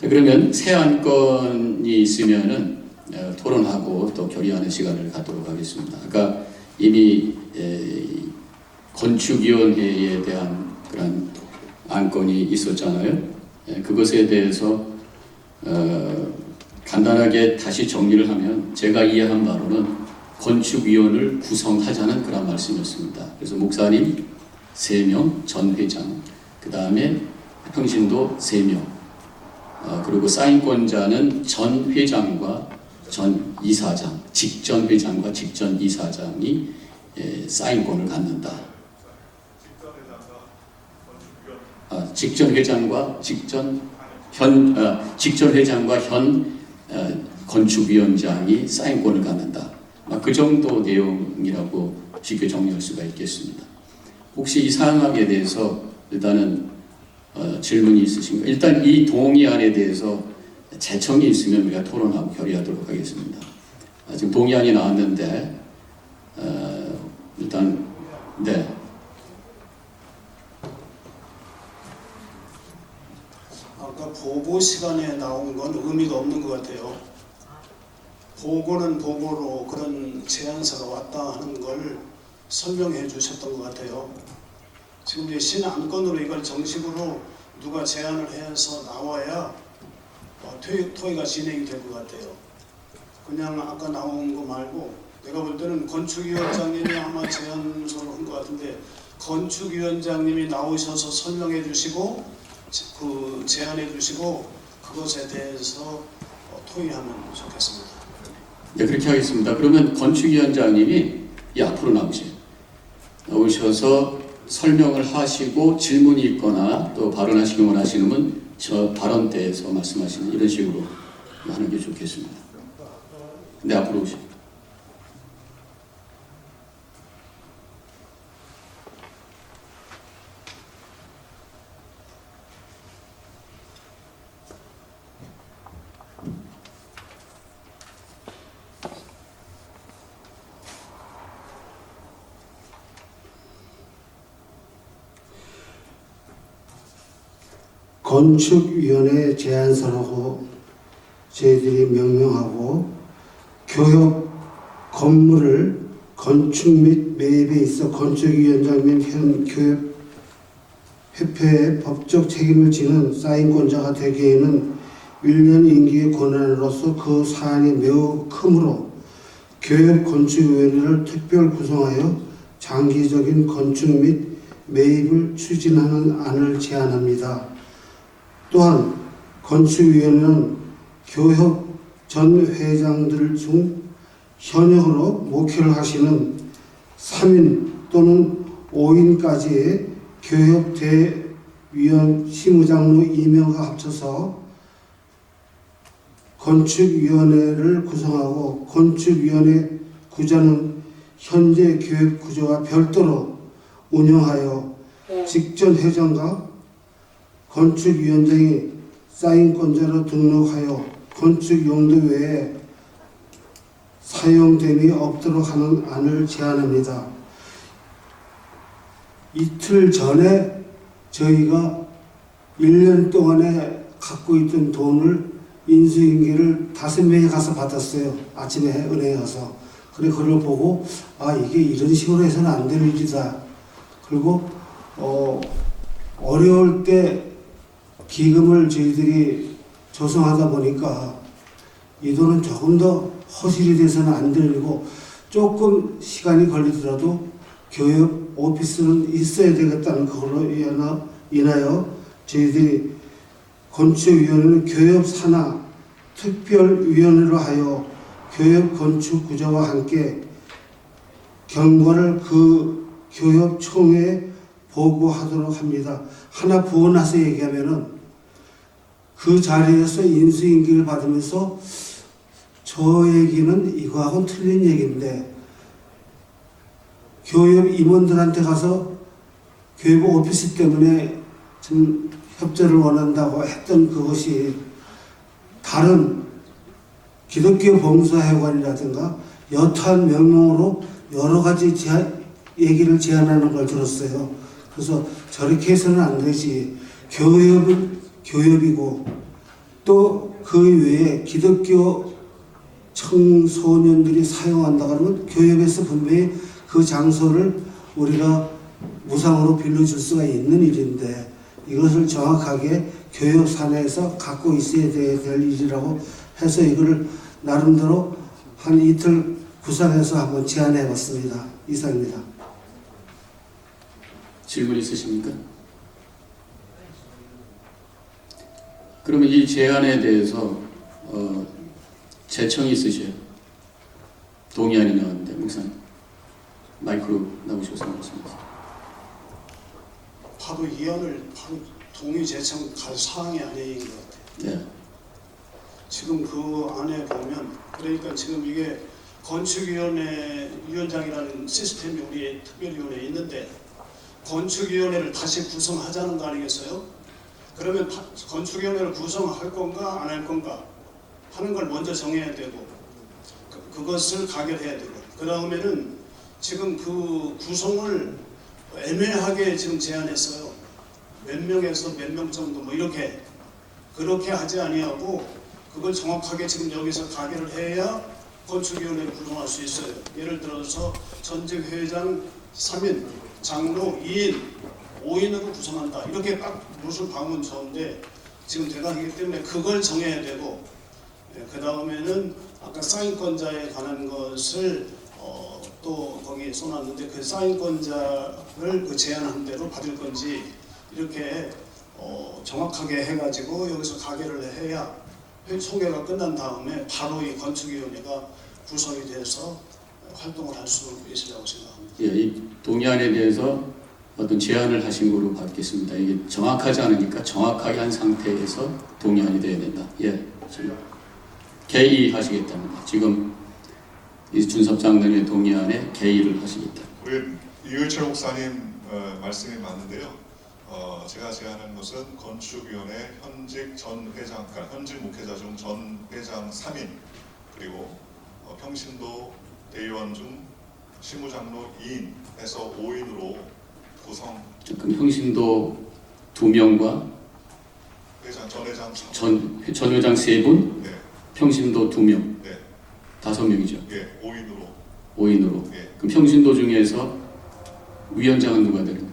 자, 그러면 새 안건이 있으면은 어, 토론하고 또 결의하는 시간을 갖도록 하겠습니다. 아까 이미 에, 건축위원회에 대한 그런 안건이 있었잖아요. 예, 그것에 대해서 어, 간단하게 다시 정리를 하면 제가 이해한 바로는 건축위원을 구성하자는 그런 말씀이었습니다. 그래서 목사님 3명, 전 회장, 그 다음에 평신도 3명, 어, 그리고 사인권자는 전 회장과 전 이사장, 직전 회장과 직전 이사장이 예, 사인권을 갖는다. 아, 직전 회장과 직전 현 아, 직전 회장과 현 어, 건축위원장이 사인권을 갖는다. 아, 그 정도 내용이라고 쉽게 정리할 수가 있겠습니다. 혹시 이 사항에 대해서 일단은 어, 질문이 있으신가? 일단 이 동의안에 대해서 재청이 있으면 우리가 토론하고 결의하도록 하겠습니다. 아, 지금 동의안이 나왔는데 어, 일단 네. 아까 보고 시간에 나온 건 의미가 없는 것 같아요. 보고는 보고로 그런 제안서가 왔다 하는 걸 설명해 주셨던 것 같아요. 지금 이제 신안건으로 이걸 정식으로 누가 제안을 해서 나와야 어, 토의, 토의가 진행이 될 것 같아요. 그냥 아까 나온 거 말고 내가 볼 때는 건축위원장님이 아마 제안서를 한 것 같은데 건축위원장님이 나오셔서 설명해 주시고 그 제안해 주시고 그것에 대해서 어, 토의하면 좋겠습니다. 네, 그렇게 하겠습니다. 그러면 건축위원장님이 이 앞으로 나오세요. 나오셔서 설명을 하시고 질문이 있거나 또 발언하시기 원하시는 저 발언 때에서 말씀하시는 이런 식으로 하는 게 좋겠습니다. 네, 앞으로 오시죠. 건축위원회 제안서라고 저희들이 명명하고 교협 건물을 건축 및 매입에 있어 건축위원장 및 현 교협 협회의 법적 책임을 지는 사인권자가 되기에는 1년 임기의 권한으로서 그 사안이 매우 크므로 교협 건축위원회를 특별 구성하여 장기적인 건축 및 매입을 추진하는 안을 제안합니다. 또한 건축위원회는 교협 전 회장들 중 현역으로 목회를 하시는 3인 또는 5인까지의 교협 대위원 실무장로 2명과 합쳐서 건축위원회를 구성하고 건축위원회 구조는 현재 교육 구조와 별도로 운영하여 직전 회장과 건축위원장이 사인권자로 등록하여 건축 용도 외에 사용됨이 없도록 하는 안을 제안합니다. 이틀 전에 저희가 1년 동안에 갖고 있던 돈을 인수인계를 다섯 명이 가서 받았어요. 아침에 은행에 가서. 그래 그걸 보고 아 이게 이런 식으로 해서는 안 될 일이다. 그리고 어 어려울 때 기금을 저희들이 조성하다 보니까 이 돈은 조금 더 허술이 돼서는 안 되고 조금 시간이 걸리더라도 교육 오피스는 있어야 되겠다는 인하- 인하여 저희들이 건축위원회는 교육 산하 특별위원회로 하여 교육 건축 구조와 함께 경과를 그 교육 총회에 보고하도록 합니다. 하나 부원해서 얘기하면은 그 자리에서 인수인계를 받으면서 저 얘기는 이거하고는 틀린 얘기인데 교육 임원들한테 가서 교육 오피스 때문에 좀 협조를 원한다고 했던 그것이 다른 기독교 봉사회관이라든가 여타한 명목으로 여러 가지 제안, 얘기를 제안하는 걸 들었어요. 그래서 저렇게 해서는 안 되지. 교협은 교협이고 또 그 외에 기독교 청소년들이 사용한다고 하면 교육에서 분명히 그 장소를 우리가 무상으로 빌려줄 수가 있는 일인데 이것을 정확하게 교육 산에서 갖고 있어야 될 일이라고 해서 이거를 나름대로 한 이틀 구상해서 한번 제안해 봤습니다. 이상입니다. 질문 있으십니까? 그러면 이 제안에 대해서 어, 재청이 있으셔요? 동의안이 나왔는데 목사님 마이크로 나오셔서 말씀하세요. 바로 이안을 바로 동의 제청 갈 사항이 아닌 것 같아요. 네, 지금 그 안에 보면 그러니까 지금 이게 건축위원회 위원장이라는 시스템이 우리 특별위원회에 있는데 건축위원회를 다시 구성하자는 거 아니겠어요? 그러면 다- 건축위원회를 구성할 건가 안 할 건가 하는 걸 먼저 정해야 되고 그, 그것을 가결해야 되고 그 다음에는 지금 그 구성을 애매하게 지금 제안했어요. 몇 명에서 몇 명 정도 뭐 이렇게 그렇게 하지 아니하고 그걸 정확하게 지금 여기서 가결을 해야 건축위원회를 구성할 수 있어요. 예를 들어서 전직 회장 3인, 장로 2인, 5인으로 구성한다. 이렇게 딱 무슨 방은 좋은데 지금 대단하기 때문에 그걸 정해야 되고 그 다음에는 아까 사인권자에 관한 것을 어, 또 거기에 써놨는데 그 사인권자를 그 제안한 대로 받을 건지 이렇게 어, 정확하게 해가지고 여기서 가결을 해야 회- 소개가 끝난 다음에 바로 이 건축위원회가 구성이 돼서 활동을 할 수 있으리라고 생각합니다. 예, 이 동의안에 대해서 어떤 제안을 하신 거로 받겠습니다. 이게 정확하지 않으니까 정확하게 한 상태에서 동의안이 돼야 된다. 예, 지금 개의 하시겠답니다. 지금 이 준섭 장로의 동의안에 개의를 하시겠다. 우리 이의철 목사님 어, 말씀이 맞는데요. 어, 제가 제안한 것은 건축위원회 현직 전 회장, 그러니까 현직 목회자 중 전 회장 3인 그리고 어, 평신도 대의원 중 실무장로 2인 해서 5인으로 구성 그럼 형신도 두 명과 회장 전 회장 전, 전 회장 세 분, 네, 평신도 두 명, 네, 다섯 명이죠. 예, 5인으로 5인으로. 예. 그럼 평신도 중에서 위원장은 누가 되는 거예요?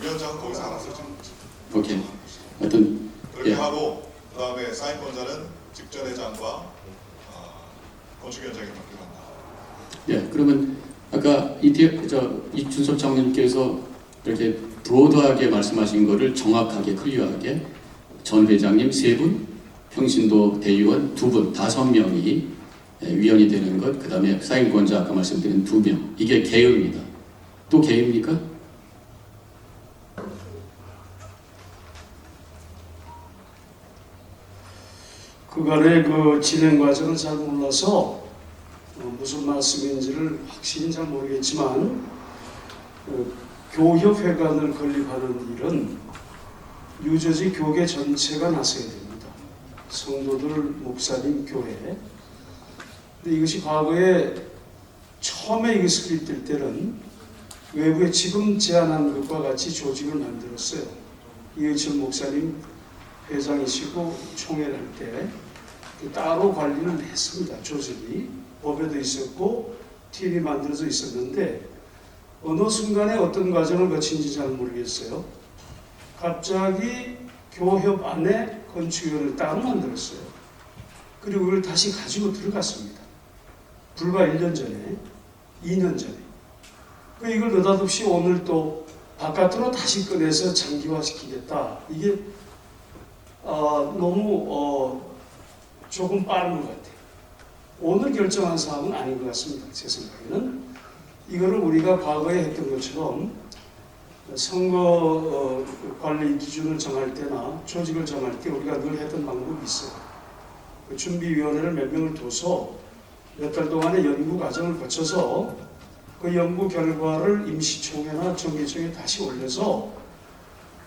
위원장은 거기서 알아서 좀 오케이. 하여튼 그렇게 예. 하고 그 다음에 사인권자는 직전 회장과 어, 건축위원장이 맡겨간다. 예, 그러면 아까 이태 저 이준섭 장님께서 이렇게 브로드하게 말씀하신 거를 정확하게 클리어하게 전 회장님 세 분, 평신도 대의원 두 분, 다섯 명이 예, 위원이 되는 것, 그 다음에 사인권자 아까 말씀드린 두 명, 이게 개의입니다. 또 개의입니까? 그간의 그 진행 과정을 잘 몰라서 어, 무슨 말씀인지를 확실히 잘 모르겠지만 어, 교협회관을 건립하는 일은 유저지 교계 전체가 나서야 됩니다. 성도들, 목사님, 교회. 근데 이것이 과거에 처음에 이게 설립될 때는 외부에 지금 제안한 것과 같이 조직을 만들었어요. 이의철 목사님 회장이시고 총회를 할 때 따로 관리를 했습니다. 조직이 법에도 있었고 팀이 만들어져 있었는데 어느 순간에 어떤 과정을 거친지 잘 모르겠어요. 갑자기 교협 안에 건축위원을 따로 만들었어요. 그리고 그걸 다시 가지고 들어갔습니다. 불과 1년 전에, 2년 전에. 그 이걸 느닷없이 오늘 또 바깥으로 다시 꺼내서 장기화시키겠다. 이게 어, 너무 어, 조금 빠른 것 같아요. 오늘 결정한 사항은 아닌 것 같습니다. 제 생각에는 이거를 우리가 과거에 했던 것처럼 선거 어, 관리 기준을 정할 때나 조직을 정할 때 우리가 늘 했던 방법이 있어요. 그 준비위원회를 몇 명을 둬서 몇 달 동안의 연구 과정을 거쳐서 그 연구 결과를 임시총회나 정기총회 다시 올려서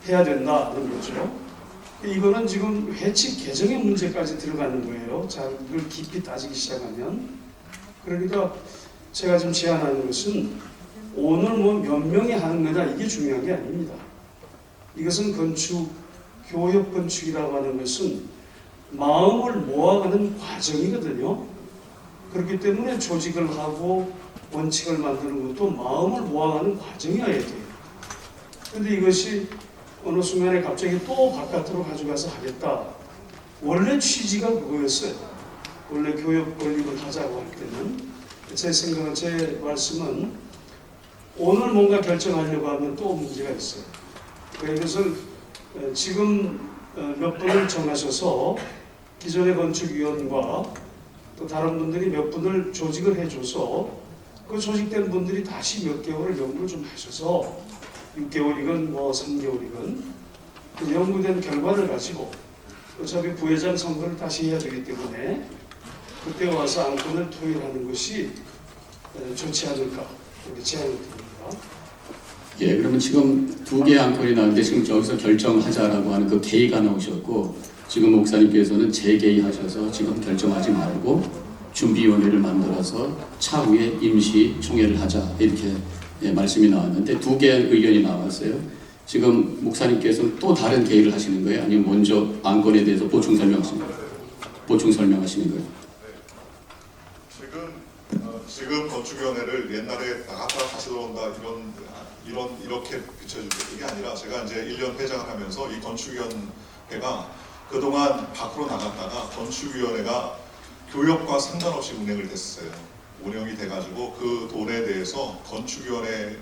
해야 된다는 거죠. 이거는 지금 회칙 개정의 문제까지 들어가는 거예요. 자, 이걸 깊이 따지기 시작하면. 그러니까 제가 지금 제안하는 것은 오늘 뭐 몇 명이 하는 거냐 이게 중요한 게 아닙니다. 이것은 건축, 교협 건축이라고 하는 것은 마음을 모아가는 과정이거든요. 그렇기 때문에 조직을 하고 원칙을 만드는 것도 마음을 모아가는 과정이어야 돼요. 근데 이것이 어느 순간에 갑자기 또 바깥으로 가져가서 하겠다. 원래 취지가 그거였어요. 원래 교육 권립을 하자고 할 때는 제 생각은 제 말씀은 오늘 뭔가 결정하려고 하면 또 문제가 있어요. 그래서 어, 지금 어, 몇 분을 정하셔서 기존의 건축위원과 또 다른 분들이 몇 분을 조직을 해줘서 그 조직된 분들이 다시 몇 개월을 연구를 좀 하셔서 6개월이건 뭐 3개월이건 그 연구된 결과를 가지고 어차피 부회장 선거를 다시 해야 되기 때문에 그때 와서 안건을 토의하는 것이 에, 좋지 않을까 이렇게 제안을 드립니다. 예, 그러면 지금 두 개의 안건이 나왔는데 지금 저기서 결정하자라고 하는 그 계의가 나오셨고 지금 목사님께서는 재계의하셔서 지금 결정하지 말고 준비위원회를 만들어서 차후에 임시 총회를 하자 이렇게 예, 말씀이 나왔는데 두 개의 의견이 나왔어요. 지금 목사님께서는 또 다른 계의를 하시는 거예요? 아니면 먼저 안건에 대해서 보충 설명하시는 거예요? 보충 설명하시는 거예요? 지금 어, 건축위원회를 옛날에 나갔다 다시 들어온다 이런 이런 이렇게 비춰줄 게 아니라 제가 이제 1년 회장을 하면서 이 건축위원회가 그동안 밖으로 나갔다가 건축위원회가 교역과 상관없이 운행을 됐어요. 운영이 돼가지고 그 돈에 대해서 건축위원회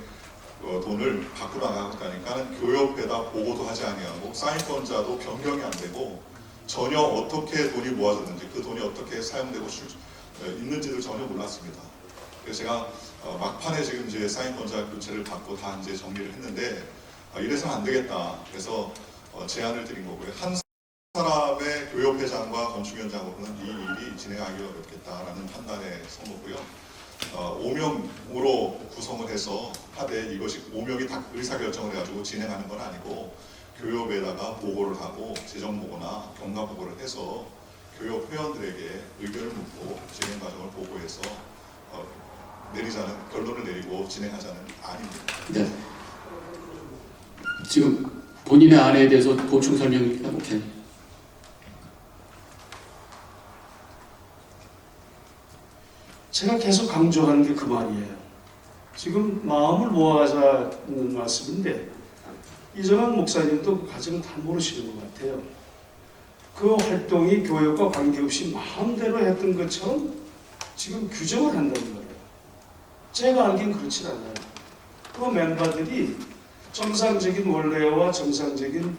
어, 돈을 밖으로 나갔다니까 교역에다 보고도 하지 아니하고 사인권자도 변경이 안 되고 전혀 어떻게 돈이 모아졌는지 그 돈이 어떻게 사용되고 출, 어, 있는지를 전혀 몰랐습니다. 그래서 제가 어, 막판에 지금 이제 사인권자 교체를 받고 다 이제 정리를 했는데 어, 이래서는 안 되겠다. 그래서 어, 제안을 드린 거고요. 한 사람의 교협회장과 건축위원장으로는 이 일이 진행하기 어렵겠다라는 판단에 선 거고요. 어, 5명으로 구성을 해서 하되 이것이 5명이 다 의사결정을 해가지고 진행하는 건 아니고 교협에다가 보고를 하고 재정 보고나 경과 보고를 해서 교협 회원들에게 의견을 묻고 진행 과정을 보고해서 어, 내리자는 결론을 내리고 진행하자는 안입니다. 네. 지금 본인의 안에 대해서 보충 설명 오케이. 제가 계속 강조하는 게 그 말이에요. 지금 마음을 모아가자는 말씀인데 이정환 목사님도 그 과정을 다 모르시는 것 같아요. 그 활동이 교육과 관계없이 마음대로 했던 것처럼 지금 규정을 한다는 거예요. 제가 알기엔 그렇지 않아요. 그 멤버들이 정상적인 원래와 정상적인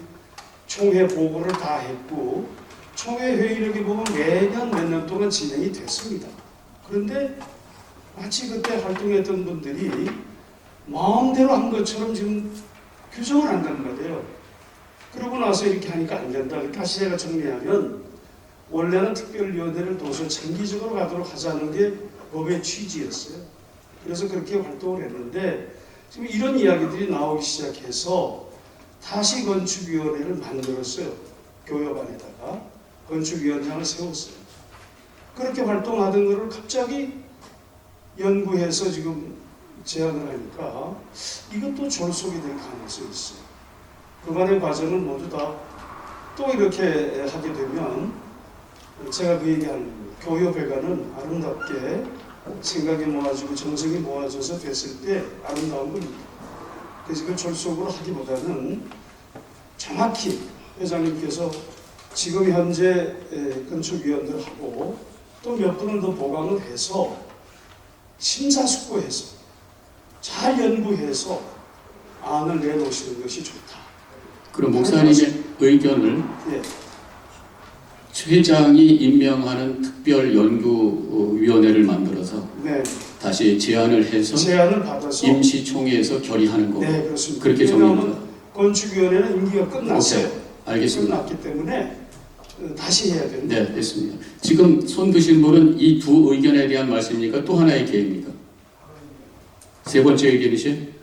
총회 보고를 다 했고 총회 회의록에 보면 매년 몇 년 동안 진행이 됐습니다. 그런데 마치 그때 활동했던 분들이 마음대로 한 것처럼 지금 규정을 한다는 거예요. 그러고 나서 이렇게 하니까 안 된다. 다시 제가 정리하면 원래는 특별위원회를 도서 장기적으로 가도록 하자는 게 법의 취지였어요. 그래서 그렇게 활동을 했는데 지금 이런 이야기들이 나오기 시작해서 다시 건축위원회를 만들었어요. 교협 안에다가 건축위원장을 세웠어요. 그렇게 활동하던 거를 갑자기 연구해서 지금 제안을 하니까 이것도 졸속이 될 가능성이 있어요. 그간의 과정을 모두 다 또 이렇게 하게 되면 제가 그 얘기하는. 교협회관은 아름답게 생각이 모아지고 정성이 모아져서 됐을 때 아름다운 겁니다. 그래서 그 졸속으로 하기보다는 정확히 회장님께서 지금 현재 에, 건축위원들하고 또 몇 분을 더 보강을 해서 심사숙고해서 잘 연구해서 안을 내놓으시는 것이 좋다. 그럼 목사님의 의견을 예, 회장이 임명하는 특별 연구위원회를 만들어서 네. 다시 제안을 해서 제안을 받아서 임시총회에서 결의하는 거. 네 그렇습니다. 그렇게 정리합니다. 건축위원회는 임기가 끝났어요. 오케이, 알겠습니다. 끝났기 때문에 어, 다시 해야 된다. 네, 됐습니다. 지금 손 드신 분은 이 두 의견에 대한 말씀입니까? 또 하나의 계획입니까? 세 번째 의견이시요?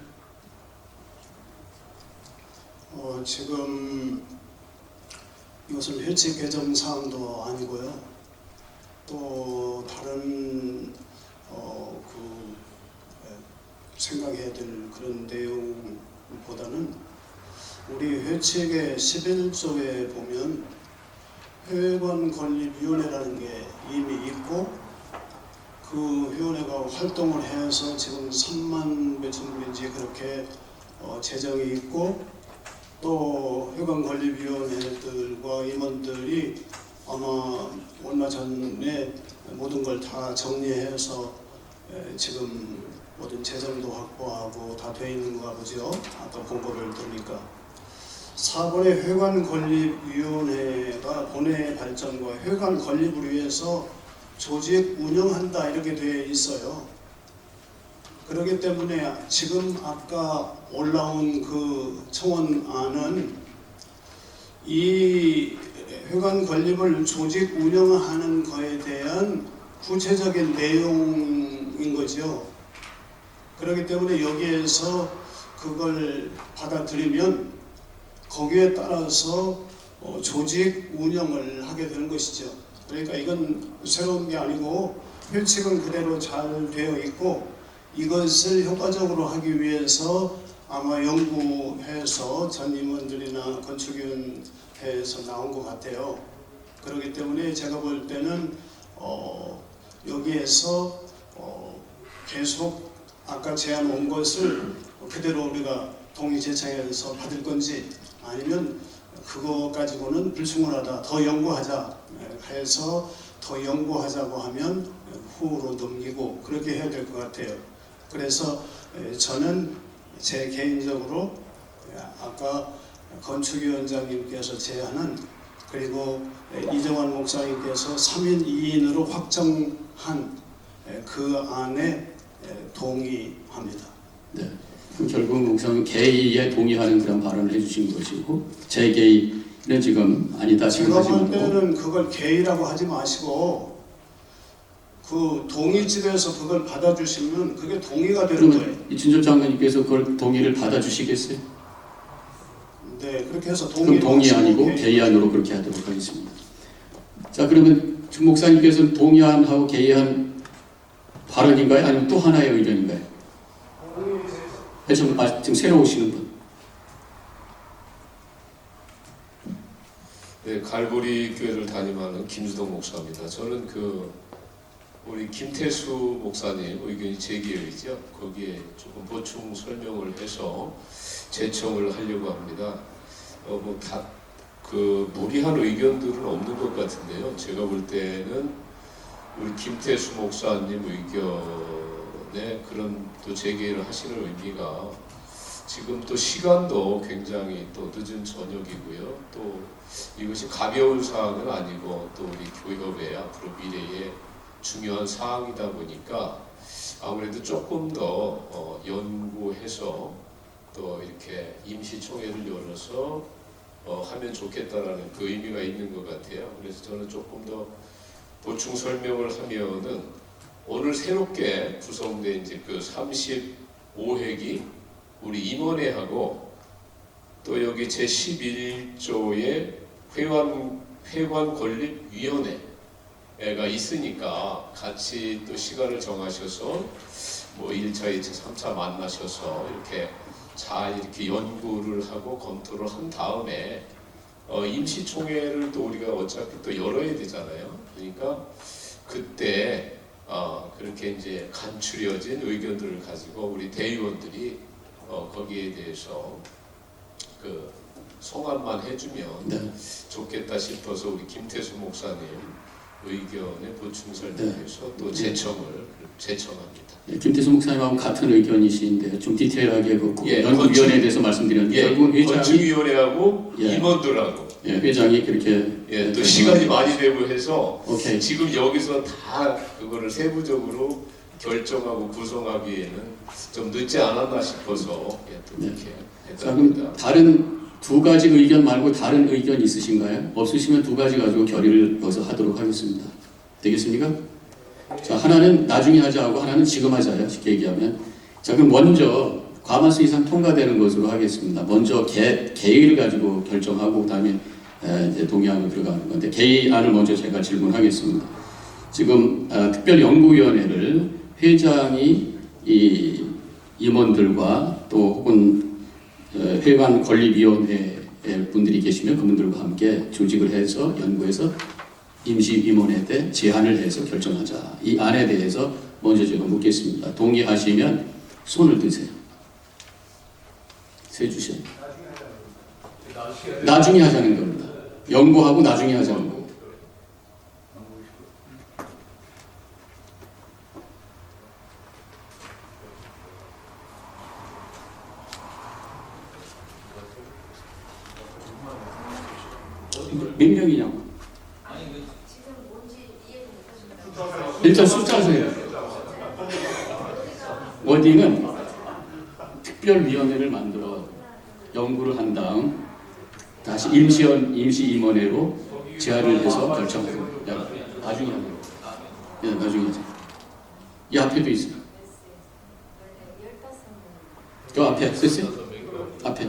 어, 지금 이것은 회칙 개정 사항도 아니고요. 또 다른 어, 그 에, 생각해야 될 그런 내용보다는 우리 회칙의 11조에 보면 회원 건립위원회라는 게 이미 있고 그 위원회가 활동을 해서 지금 3만 몇 정도인지 그렇게 어, 재정이 있고 또 회관 건립위원회들과 임원들이 아마 얼마 전에 모든 걸 다 정리해서 에, 지금 모든 재정도 확보하고 다 돼 있는 거 보죠. 아까 공고를 들으니까 4번의 회관 건립위원회가 본회 발전과 회관 건립을 위해서 조직 운영한다 이렇게 되어 있어요. 그렇기 때문에 지금 아까 올라온 그 청원안은 이 회관 건립을 조직 운영하는 거에 대한 구체적인 내용인 거죠. 그렇기 때문에 여기에서 그걸 받아들이면 거기에 따라서 어, 조직 운영을 하게 되는 것이죠. 그러니까 이건 새로운 게 아니고 회칙은 그대로 잘 되어 있고 이것을 효과적으로 하기 위해서 아마 연구해서 전 임원들이나 건축위원회에서 나온 것 같아요. 그렇기 때문에 제가 볼 때는 어, 여기에서 어, 계속 아까 제안 온 것을 그대로 우리가 동의 제청해서 받을 건지 아니면 그거 가지고는 불충분하다 더 연구하자 예, 해서 더 연구하자고 하면 후로 넘기고 그렇게 해야 될 것 같아요. 그래서 에, 저는 제 개인적으로 에, 아까 건축위원장님께서 제안한 그리고 에, 이정환 목사님께서 3인 2인으로 확정한 에, 그 안에 에, 동의합니다. 네. 결국 목사님 개의에 동의하는 그런 발언을 해주신 것이고 제 개의는 지금 아니다 제가 볼 때는 그걸 개의라고 하지 마시고 그 동의집에서 그걸 받아주시면 그게 동의가 되는 거예요. 이춘섭 장관님께서 그걸 동의를 받아주시겠어요? 네, 그렇게 해서 그럼 동의 동의 아니고 개의안으로 그렇게 하도록 하겠습니다. 자 그러면 준 목사님께서는 동의안하고 개의안 발언인가요? 아니면 또 하나의 의견인가요? 해서 아, 지금 새로 오시는 분. 네, 갈보리 교회를 담임하는 김주동 목사입니다. 저는 그 우리 김태수 목사님 의견이 제 계획이죠. 거기에 조금 보충 설명을 해서 제청을 하려고 합니다. 어, 뭐 다 그 무리한 의견들은 없는 것 같은데요. 제가 볼 때는 우리 김태수 목사님 의견 에 그런 또 제기를 하시는 의미가 지금 또 시간도 굉장히 또 늦은 저녁이고요. 또 이것이 가벼운 사항은 아니고 또 우리 교협의 앞으로 미래의 중요한 사항이다 보니까 아무래도 조금 더 어, 연구해서 또 이렇게 임시총회를 열어서 어, 하면 좋겠다라는 그 의미가 있는 것 같아요. 그래서 저는 조금 더 보충 설명을 하면은 오늘 새롭게 구성된 이제 그 35회기 우리 임원회하고 또 여기 제 11조의 회관 회관 건립 위원회가 있으니까 같이 또 시간을 정하셔서 뭐 1차, 2차, 3차 만나셔서 이렇게 잘 이렇게 연구를 하고 검토를 한 다음에 어, 임시총회를 또 우리가 어차피 또 열어야 되잖아요. 그러니까 그때 어, 그렇게 이제 간추려진 의견들을 가지고 우리 대의원들이 어, 거기에 대해서 그 송환만 해주면 네. 좋겠다 싶어서 우리 김태수 목사님 의견에 보충 설명해서 또 제청을 제청합니다. 예, 김태수 목사님하고 같은 의견이신데 좀 디테일하게 그 예, 연구위원회에 대해서 말씀드렸는데 예, 결국 회장이 건축위원회하고 예. 임원들하고 예, 회장이 그렇게 예, 또 예, 시간이 많이 되고 해서 오케이 지금 여기서 다 그거를 세부적으로 결정하고 구성하기에는 좀 늦지 않았나 싶어서 예, 또 네. 이렇게 자 그럼. 다른 두 가지 의견 말고 다른 의견 있으신가요? 없으시면 두 가지 가지고 결의를 여기서 하도록 하겠습니다. 되겠습니까? 자 하나는 나중에 하자고 하나는 지금 하자요. 쉽게 얘기하면 자 그럼 먼저 과반수 이상 통과되는 것으로 하겠습니다. 먼저 개, 개의를 가지고 결정하고 그다음에 에, 이제 동의안으로 들어가는 건데 개의안을 먼저 제가 질문하겠습니다. 지금 어, 특별연구위원회를 회장이 이 임원들과 또 혹은 어, 회관 건립위원회에 분들이 계시면 그분들과 함께 조직을 해서 연구해서 임시임원에 대해 제안을 해서 결정하자. 이 안에 대해서 먼저 제가 묻겠습니다. 동의하시면 손을 드세요. 세 주세요. 나중에 하자는 겁니다. 연구하고 나중에 하자는. 몇 명이냐고. 일단 숫자 세요. 워딩은 특별위원회를 만들어 연구를 한 다음 다시 임시원 임시임원회로 제안을 해서 결정하고 야, 나중에 거. 야, 나중에 하자. 이 앞에도 있어요. 저 앞에 됐어요? 앞에.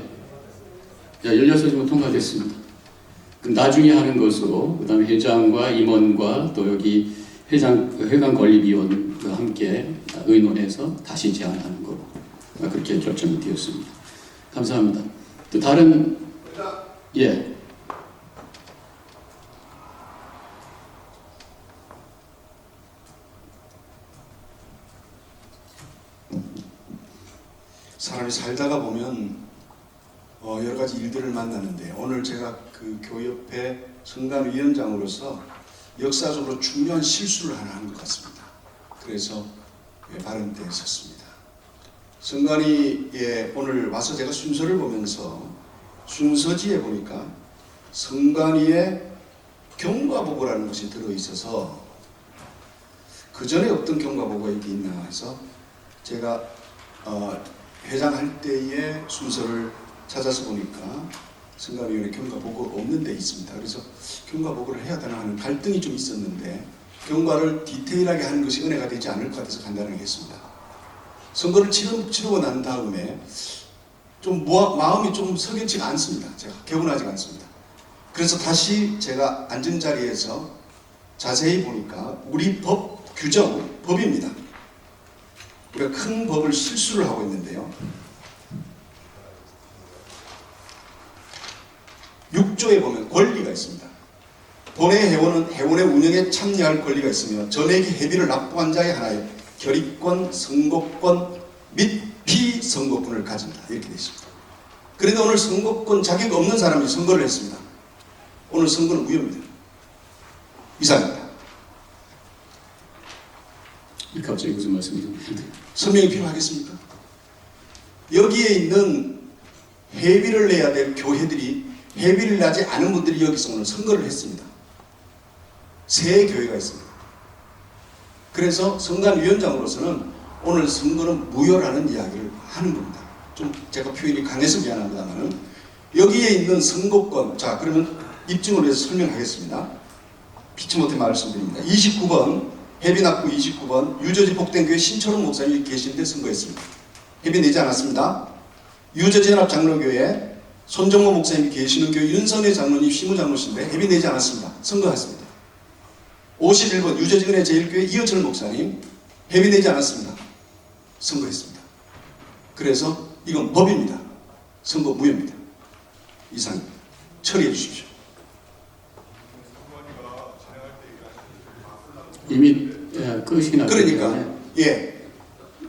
자, 16명 통과됐습니다. 그럼 나중에 하는 것으로 그 다음에 회장과 임원과 또 여기 회장 회관 관리위원과 함께 의논해서 다시 제안하는 거로 그렇게 결정이 되었습니다. 감사합니다. 또 다른 예 사람이 살다가 보면 어, 여러 가지 일들을 만나는데 오늘 제가 그 교협회 성관위원장으로서 역사적으로 중요한 실수를 하나 한 것 같습니다. 그래서 예, 발언 때 섰습니다. 성관위에 오늘 와서 제가 순서를 보면서 순서지에 보니까 성관위에 경과보고라는 것이 들어있어서 그 전에 어떤 경과보고가 이게 있나 해서 제가 어, 회장할 때의 순서를 찾아서 보니까 선관위원회 경과보고가 없는 데 있습니다. 그래서 경과보고를 해야 되나 하는 갈등이 좀 있었는데 경과를 디테일하게 하는 것이 은혜가 되지 않을 것 같아서 간단하게 했습니다. 선거를 치르, 치르고 난 다음에 좀 모아- 마음이 좀 석연치가 않습니다. 제가 개운하지가 않습니다. 그래서 다시 제가 앉은 자리에서 자세히 보니까 우리 법 규정, 법입니다. 우리가 큰 법을 실수를 하고 있는데요. 6조에 보면 권리가 있습니다. 본회 회원은 회원의 운영에 참여할 권리가 있으며 전액이 회비를 납부한 자에 하나의 결의권, 선거권 및 피선거권을 가진다. 이렇게 되어 있습니다. 그런데 오늘 선거권 자격 없는 사람이 선거를 했습니다. 오늘 선거는 무효입니다. 이상입니다. 갑자기 무슨 말씀이죠? 설명이 필요하겠습니까? 여기에 있는 회비를 내야 될 교회들이 회비를 내지 않은 분들이 여기서 오늘 선거를 했습니다. 세 교회가 있습니다. 그래서 성관위원장으로서는 오늘 선거는 무효라는 이야기를 하는 겁니다. 좀 제가 표현이 강해서 미안합니다만은 여기에 있는 선거권 자 그러면 입증을 해서 설명하겠습니다. 피치 못해 말씀드립니다. 29번 해비납부 29번 유저지 복된교회 신철웅 목사님이 계신데 선거했습니다. 해비 내지 않았습니다. 유저지 연합 장로교회 손정모 목사님이 계시는 교회 윤선혜 장로님 시무장로신데 해비 내지 않았습니다. 선거했습니다. 51번 유저지 은혜 제일교회 이어철 목사님 해비 내지 않았습니다. 선거했습니다. 그래서 이건 법입니다. 선거 무효입니다. 이상입니다. 처리해 주십시오. 이미 예, 끝이 났기 그러니까 때문에 예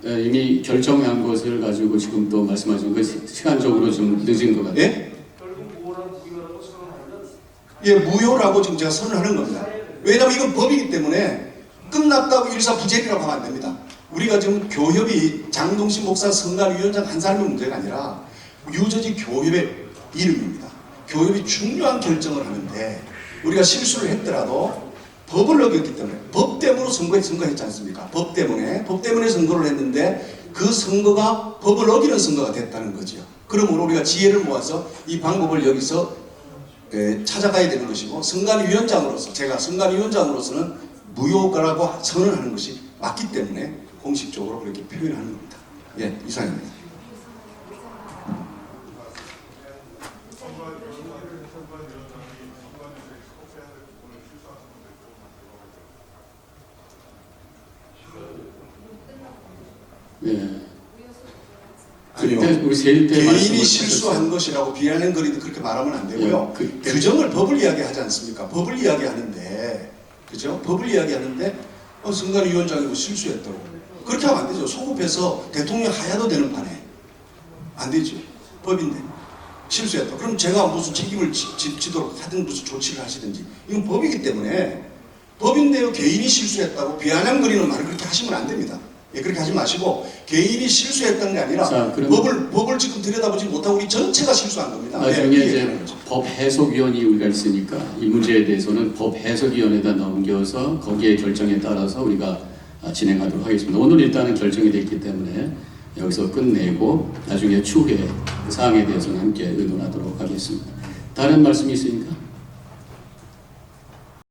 예, 이미 결정한 것을 가지고 지금 또 말씀하신 그 시- 시간적으로 좀 늦은 것 같아요. 예? 예, 무효라고 지금 제가 선언하는 겁니다. 왜냐하면 이건 법이기 때문에 끝났다고 일사부재리라고 하면 안 됩니다. 우리가 지금 교협이 장동신 목사 성관위원장 한 사람의 문제가 아니라 유저지 교협의 이름입니다. 교협이 중요한 결정을 하는데 우리가 실수를 했더라도 법을 어겼기 때문에 법 때문에 선거에 선거했지 않습니까? 법 때문에 법 때문에 선거를 했는데 그 선거가 법을 어기는 선거가 됐다는 거죠. 그러므로 우리가 지혜를 모아서 이 방법을 여기서 에, 찾아가야 되는 것이고 선관위원장으로서 제가 선관위원장으로서는 무효가라고 선언하는 것이 맞기 때문에 공식적으로 그렇게 표현하는 겁니다. 예, 이상입니다. 예. 그때 아니요. 우리 세일 때 개인이 실수한 것이라고 비아냥거리도 그렇게 말하면 안 되고요. 예, 그- 규정을 법을 이야기하지 않습니까? 법을 이야기하는데 그죠? 법을 이야기하는데 어, 선관위원장이고 실수했다고 그렇게 하면 안 되죠. 소급해서 대통령 하야도 되는 판에 안 되죠. 법인데 실수했다. 그럼 제가 무슨 책임을 지, 지, 지도록 하든 무슨 조치를 하시든지 이건 법이기 때문에 법인데요 개인이 실수했다고 비아냥거리는 말을 그렇게 하시면 안 됩니다. 예, 그렇게 하지 마시고 개인이 실수했다는 게 아니라 자, 법을 법을 지금 들여다보지 못하고 우리 전체가 실수한 겁니다. 나중에 네, 이 이제 거죠. 법 해석위원이 우리가 있으니까 이 문제에 대해서는 법 해석위원회에다 넘겨서 거기에 결정에 따라서 우리가 아, 진행하도록 하겠습니다. 오늘 일단은 결정이 됐기 때문에 여기서 끝내고 나중에 추후에 그 사항에 대해서는 함께 의논하도록 하겠습니다. 다른 말씀이 있으니까?